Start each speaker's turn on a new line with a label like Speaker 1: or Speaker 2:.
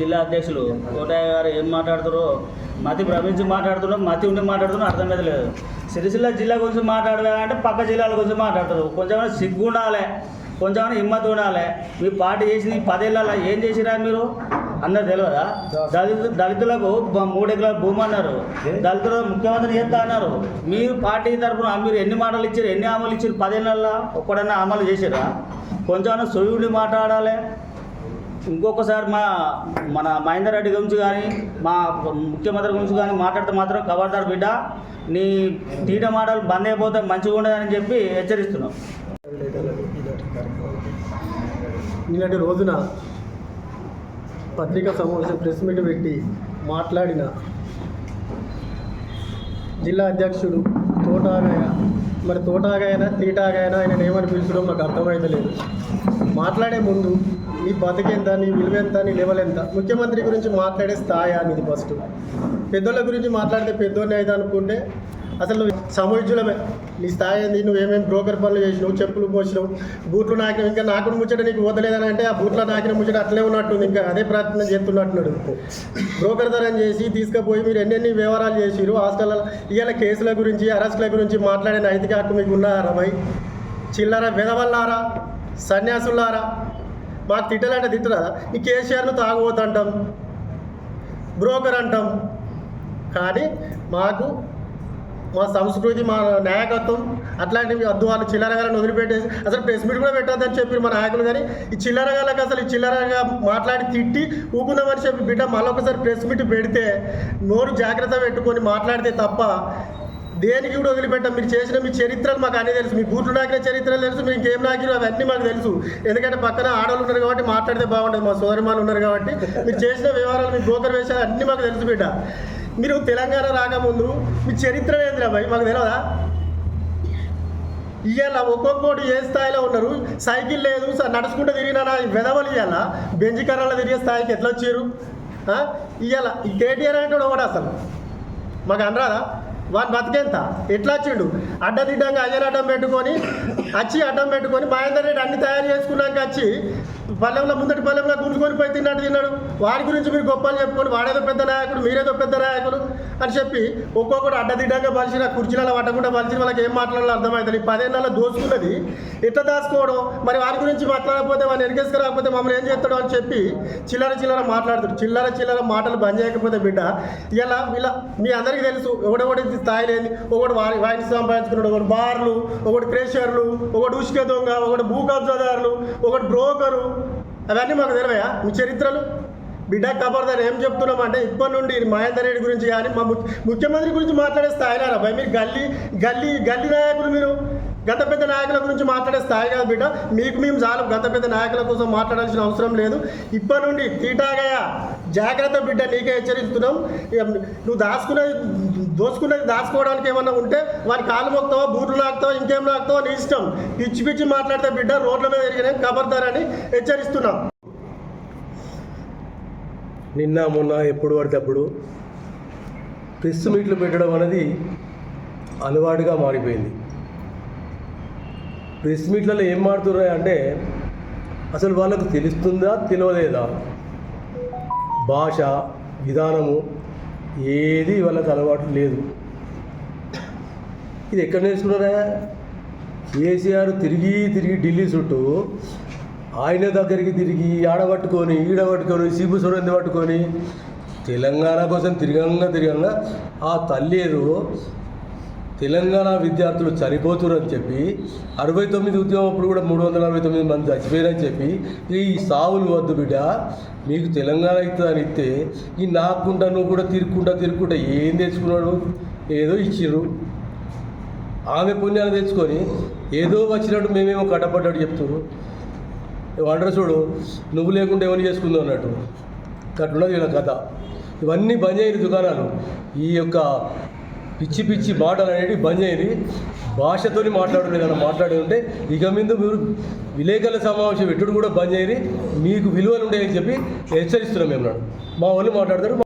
Speaker 1: జిల్లా అధ్యక్షులు. కోటయ్య గారు ఏం మాట్లాడుతారో మతి భ్రమించి మాట్లాడుతున్నాం మతి ఉండి మాట్లాడుతున్నా అర్థమైతే లేదు. సిరిసిల్ల జిల్లా గురించి మాట్లాడదా పక్క జిల్లాల గురించి మాట్లాడతారు కొంచెం సిగ్గు ఉండాలి కొంచెం హిమ్మత్ ఉండాలి. మీ పార్టీ చేసిన పదేళ్ళ పదేళ్ళలో ఏం చేసిరా మీరు? అందరు తెలియదా దళిత దళితులకు మూడు ఎకరాల భూమి అన్నారు. దళితులు ముఖ్యమంత్రి చేస్తా అన్నారు. మీరు పార్టీ తరఫున మీరు ఎన్ని మాటలు ఇచ్చారు ఎన్ని అమలు ఇచ్చారు పదేళ్ళల్లో ఒక్కడన్నా అమలు చేసిరా కొంచెం సొయ్యుడి మాట్లాడాలి. ఇంకొకసారి మా మన మహేందర్ రెడ్డి గురించి కానీ మా ముఖ్యమంత్రి గురించి కానీ మాట్లాడితే మాత్రం ఖబర్దార్ బిడ్డ నీ తీట మాటలు బంద్ అయిపోతే మంచిగా ఉండదని చెప్పి హెచ్చరిస్తున్నాం.
Speaker 2: నిన్నటి రోజున పత్రికా సమావేశం ప్రెస్ మీట్ పెట్టి మాట్లాడిన జిల్లా అధ్యక్షుడు తోటాగాయ. మరి తోటాగాయనా తీటాగాయనా ఆయన ఏమని పిలుచడం నాకు అర్థమైతలేదు మాట్లాడే ముందు నీ బతికెంత నీ విలువ ఎంత నీ లెవెల్ ఎంత? ముఖ్యమంత్రి గురించి మాట్లాడే స్థాయి అనేది ఫస్ట్ పెద్దోళ్ళ గురించి మాట్లాడితే పెద్దోడిని అయితే అనుకుంటే అసలు నువ్వు నీ స్థాయి ఏంది? నువ్వు ఏమేమి బ్రోకర్ పనులు చేసినావు? చెప్పులు పోసినావు బూట్లు నాకిన ఇంకా నాకుడు ముచ్చట నీకు వదలేదని అంటే ఆ బూట్ల నాకిన ముచ్చట అట్లే ఉన్నట్టుంది. ఇంకా అదే ప్రార్థన చేస్తున్నట్టున్నాడు. బ్రోకర్ ధరం చేసి తీసుకుపోయి మీరు ఎన్నెన్ని వ్యవహారాలు చేసిరు హాస్టల్ ఇవాళ కేసుల గురించి అరెస్టుల గురించి మాట్లాడే నైతిక హక్కు మీకు ఉన్నారా భయ్ చిల్లర విధవల్లారా సన్యాసులారా మాకు తిట్టాలంటే తిట్టరా? ఈ కేసీఆర్ను తాగుబోతుంటాం బ్రోకర్ అంటాం. కానీ మాకు మా సంస్కృతి మా నాయకత్వం అట్లాంటివి వద్దు వాళ్ళు చిల్లరగాలను వదిలిపెట్టేసి అసలు ప్రెస్ మీట్ కూడా పెట్టొద్దని చెప్పి మా నాయకులు కానీ ఈ చిల్లరగాళ్ళకి అసలు ఈ చిల్లరగా మాట్లాడి తిట్టి ఊపుకుందామని చెప్పి బిడ్డ మళ్ళొకసారి ప్రెస్ మీట్ పెడితే నోరు జాగ్రత్త పెట్టుకొని మాట్లాడితే తప్ప దేనికి కూడా వదిలిపెట్టాం? మీరు చేసిన మీ చరిత్రలు మాకు అన్నీ తెలుసు. మీ బూట్లు నాకిన చరిత్రలు తెలుసు మీకు ఇంకేం నాకిన అవన్నీ మాకు తెలుసు. ఎందుకంటే పక్కన ఆడవాళ్ళు ఉన్నారు కాబట్టి మాట్లాడితే బాగుంటుంది మా సోదరిమాలు ఉన్నారు కాబట్టి. మీరు చేసిన వ్యవహారాలు మీ బ్రోకర్ వేసారు అన్నీ మాకు తెలుసు బిడ్డ. మీరు తెలంగాణ రాకముందు మీ చరిత్ర ఏందిరా భయ్? మాకు తెలియదా ఇవాళ ఒక్కొక్కటి ఏ స్థాయిలో ఉన్నారు? సైకిల్ లేదు నడుచుకుంటూ తిరిగినా వెదవలు ఇవాళ బెంజి కర్రలో తిరిగే స్థాయికి ఎట్లా వచ్చారు? ఇవాళ ఈ కేటీఆర్ అంటే ఒకటి అసలు. మాకు అనరాదా? వాడు బతికేంత? ఎట్లా వచ్చిండు? అడ్డదిడ్డంగా అయ్యని అడ్డం పెట్టుకొని వచ్చి అడ్డం పెట్టుకొని మహేందర్ రెడ్డి అన్ని తయారు చేసుకున్నాక వచ్చి పల్లెంలో ముందటి పల్లెంలో గుంజుకొని పోయి తిన్నట్టు తిన్నాడు. వాడి గురించి మీరు గొప్పలు చెప్పుకొని వాడేదో పెద్ద నాయకుడు మీరేదో పెద్ద నాయకుడు అని చెప్పి ఒక్కొక్కడు అడ్డదిడ్డంగా బలిసిన కుర్చీలలో పట్టకుండా బలిసిన వాళ్ళకి ఏం మాట్లాడాలో అర్థమవుతుంది ఈ పదేళ్ళలో దోచుకున్నది ఎట్లా దాచుకోవడం? మరి వారి గురించి మాట్లాడకపోతే వాడిని వెనకేసుకు రాకపోతే మమ్మల్ని ఏం చేస్తాడు అని చెప్పి చిల్లర చిల్లర మాట్లాడుతాడు. చిల్లర చిల్లర మాటలు బంద్ చేయకపోతే బిడ్డ ఇలా ఇలా మీ అందరికీ తెలుసు ఒకడొకటి స్థాయి లేని ఒకటి వారి వాయిని సంపాదించుకున్నాడు ఒకటి బార్లు ఒకటి క్రేషర్లు ఒకటి ఉష్క దొంగ ఒకటి భూ కబ్జాదారులు ఒకటి బ్రోకరు అవన్నీ మాకు తెలివయా మీ చరిత్రలు. బిడ్డ కబర్దార్ ఏం చెప్తున్నామంటే ఇప్పటి నుండి మహేందర్ రెడ్డి గురించి కానీ మా ముఖ్యమంత్రి గురించి మాట్లాడే స్థాయిలో రాబాయ్ మీరు గల్లీ గల్లీ గల్లీ నాయకులు మీరు. గత పెద్ద నాయకుల గురించి మాట్లాడే స్థాయి కాదు బిడ్డ. మీకు మేము చాలు గత పెద్ద నాయకుల కోసం మాట్లాడాల్సిన అవసరం లేదు. ఇప్పటి నుండి తీటాగా జాగ్రత్త బిడ్డ నీకే హెచ్చరిస్తున్నాం. నువ్వు దాచుకునేది దోసుకునేది దాచుకోవడానికి ఏమన్నా ఉంటే వారి కాలు మొక్తావో బూట్లు నాకుతావో ఇంకేం లాగుతావో నీ ఇష్టం. పిచ్చి పిచ్చి మాట్లాడితే బిడ్డ రోడ్ల మీద తిరిగిన కబర్దారని హెచ్చరిస్తున్నాం.
Speaker 3: నిన్న మొన్న ఎప్పుడు పడితే అప్పుడు ప్రెస్ మీట్లు పెట్టడం అనేది అలవాటుగా మారిపోయింది. ప్రెస్ మీట్లలో ఏం మాడుతున్నాయి అంటే అసలు వాళ్ళకు తెలుస్తుందా తెలియలేదా భాష విధానము ఏది వాళ్ళకి అలవాటు లేదు. ఇది ఎక్కడ నేర్చుకున్నారా? కేసీఆర్ తిరిగి తిరిగి ఢిల్లీ చుట్టూ ఆయన దగ్గరికి తిరిగి ఆడబట్టుకొని ఈడబట్టుకొని సిబు సురంది పట్టుకొని తెలంగాణ కోసం తిరగంగా తిరగంగా ఆ తల్లి ఏదో తెలంగాణ విద్యార్థులు చనిపోతురని చెప్పి అరవై తొమ్మిది ఉద్యమం కూడా మూడు వందల అరవై తొమ్మిది మంది చచ్చిపోయారని చెప్పి ఈ సావులు వద్దు బిడ్డ మీకు తెలంగాణ ఇస్తుందని ఇస్తే ఈ నాకుండా నువ్వు కూడా తిరుక్కుంటా తిరుక్కుంటా ఏం తెచ్చుకున్నాడు? ఏదో ఇచ్చిర్రు. ఆమె పుణ్యాన్ని తెచ్చుకొని ఏదో వచ్చినట్టు మేమేమో కట్టపడ్డట్టు చెప్తున్నారు వండర చూడు నువ్వు లేకుండా ఎవరు చేసుకుందాం అన్నట్టు. అట్లున్నది వీళ్ళ కథ. ఇవన్నీ బంద్ చేయరు దుకాణాలు. ఈ యొక్క పిచ్చి పిచ్చి మాటలు అనేవి బంద్ చేయని భాషతోని మాట్లాడు ఏదైనా మాట్లాడి ఉంటే ఇక మీద మీరు విలేకరుల సమావేశం పెట్టుడు కూడా బంద్ చేయని మీకు విలువలు ఉంటాయని చెప్పి హెచ్చరిస్తున్నాం మేము. నాడు మా వాళ్ళు మాట్లాడతారు